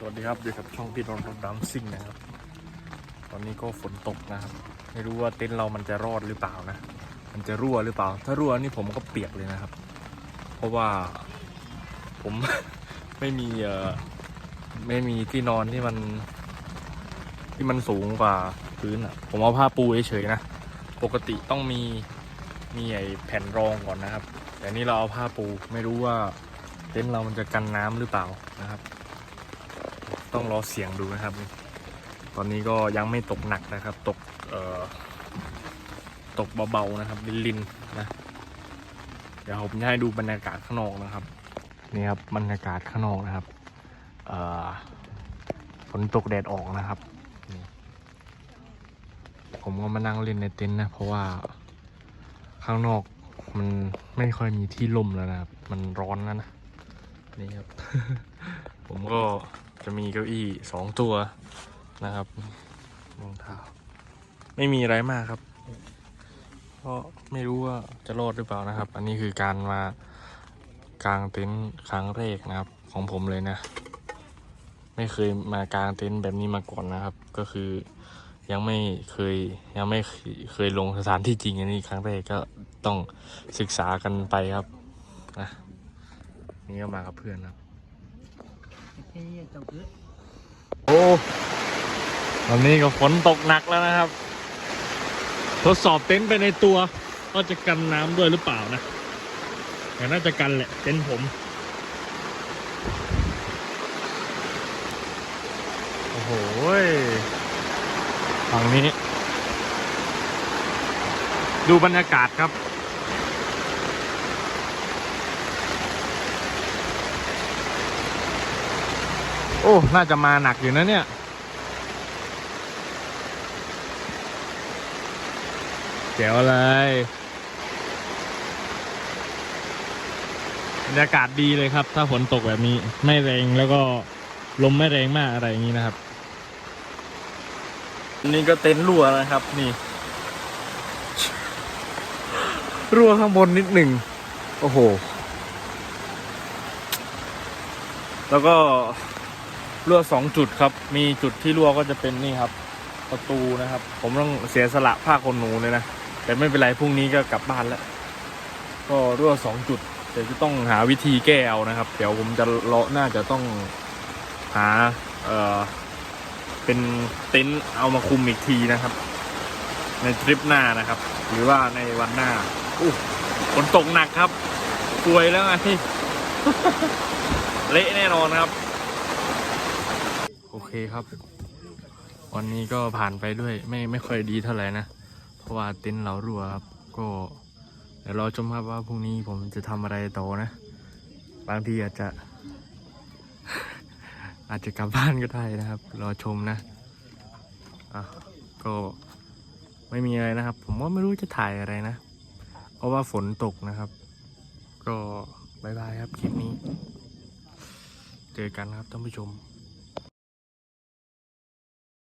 สวัสดีครับอยู่กับช่องพี่นนรถดำซิ่งนะครับ ตอนนี้ก็ฝนตกนะครับ ไม่รู้ว่าเต็นท์เรามันจะรอดหรือเปล่านะ มันจะรั่วหรือเปล่า ถ้ารั่วนี่ผมก็เปียกเลยนะครับ เพราะว่าผม ไม่มีเอ่อไม่มีที่นอนที่มัน ที่มันสูงกว่าพื้นอะ ผมเอาผ้าปูเฉยๆนะ ปกติต้องมีมีไอ้แผ่นรองก่อนนะครับ แต่นี่เราเอาผ้าปูไม่รู้ว่าเต็นท์เรามันจะกันน้ำหรือเปล่านะครับ ต้องรอเสียงดูนะครับ ตอนนี้ก็ยังไม่ตกหนักนะครับ ตกเอ่อตกเบาๆนะครับลินๆนะ เดี๋ยวผมจะให้ดูบรรยากาศข้างนอกนะครับ นี่ครับบรรยากาศข้างนอกนะครับเออฝนตกแดดออกนะครับ ผมก็มานั่งเล่นในเต็นท์นะ เพราะว่าข้างนอกมันไม่ค่อยมีที่ร่มแล้วนะครับ มันร้อนแล้วนะ นี่ครับ ผมก็ จะมีเก้าอี้สองตัวนะครับรองเท้าไม่มีอะไรมากครับเพราะไม่รู้ว่าจะรอดหรือเปล่านะครับ อันนี้คือการมากางเต็นท์ครั้งแรกนะครับ ของผมเลยนะ ไม่เคยมากางเต็นท์แบบนี้มาก่อนนะครับ ก็คือยังไม่เคยยังไม่เคยลงสถานที่จริงอันนี้ครั้งแรกก็ต้องศึกษากันไปครับนะนี่ก็มากับเพื่อนครับ โอ้วันนี้ก็ฝนตกหนักแล้วนะครับ ทดสอบเต็นท์ไปในตัวว่าจะกันน้ำด้วยหรือเปล่านะแต่น่าจะกันแหละเต็นท์ผมโอ้โหฝั่งนี้ ดูบรรยากาศครับ โอ้ น่าจะมาหนักอยู่นะเนี่ย เจ๋วเลยบรรยากาศดีเลยครับ ถ้าฝนตกแบบนี้ ไม่แรงแล้วก็ลมไม่แรงมากอะไรอย่างนี้นะครับ นี่ก็เต็นท์รั่วนะครับ นี่ รั่วข้างบนนิดหนึ่ง โอ้โห แล้วก็ รั่วสองจุดครับ มีจุดที่รั่วก็จะเป็นนี่ครับ ประตูนะครับ ผมต้องเสียสละผ้าขนหนูเลยนะ แต่ไม่เป็นไรพรุ่งนี้ก็กลับบ้านแล้ว ก็รั่วสองจุดเดี๋ยวจะต้องหาวิธีแก้เอานะครับ เดี๋ยวผมจะเลาะน่าจะต้องหาเอ่อเป็นเต็นท์เอามาคุมอีกทีนะครับ ในทริปหน้านะครับ หรือว่าในวันหน้าอู้ฝนตกหนักครับป่วยแล้วไงเละแน่นอนครับ เคครับ วันนี้ก็ผ่านไปด้วยไม่ไม่ค่อยดีเท่าไหร่นะ เพราะว่าเต็นท์เรารั่วครับ ก็เดี๋ยวรอชมครับว่าพรุ่งนี้ผมจะทำอะไรต่อนะ บางทีอาจจะ อาจจะกลับบ้านก็ได้นะครับ รอชมนะอะก็ไม่มีอะไรนะครับ ผมว่าไม่รู้จะถ่ายอะไรนะ เพราะว่าฝนตกนะครับ ก็บายบายครับคลิปนี้ เจอกันครับท่านผู้ชม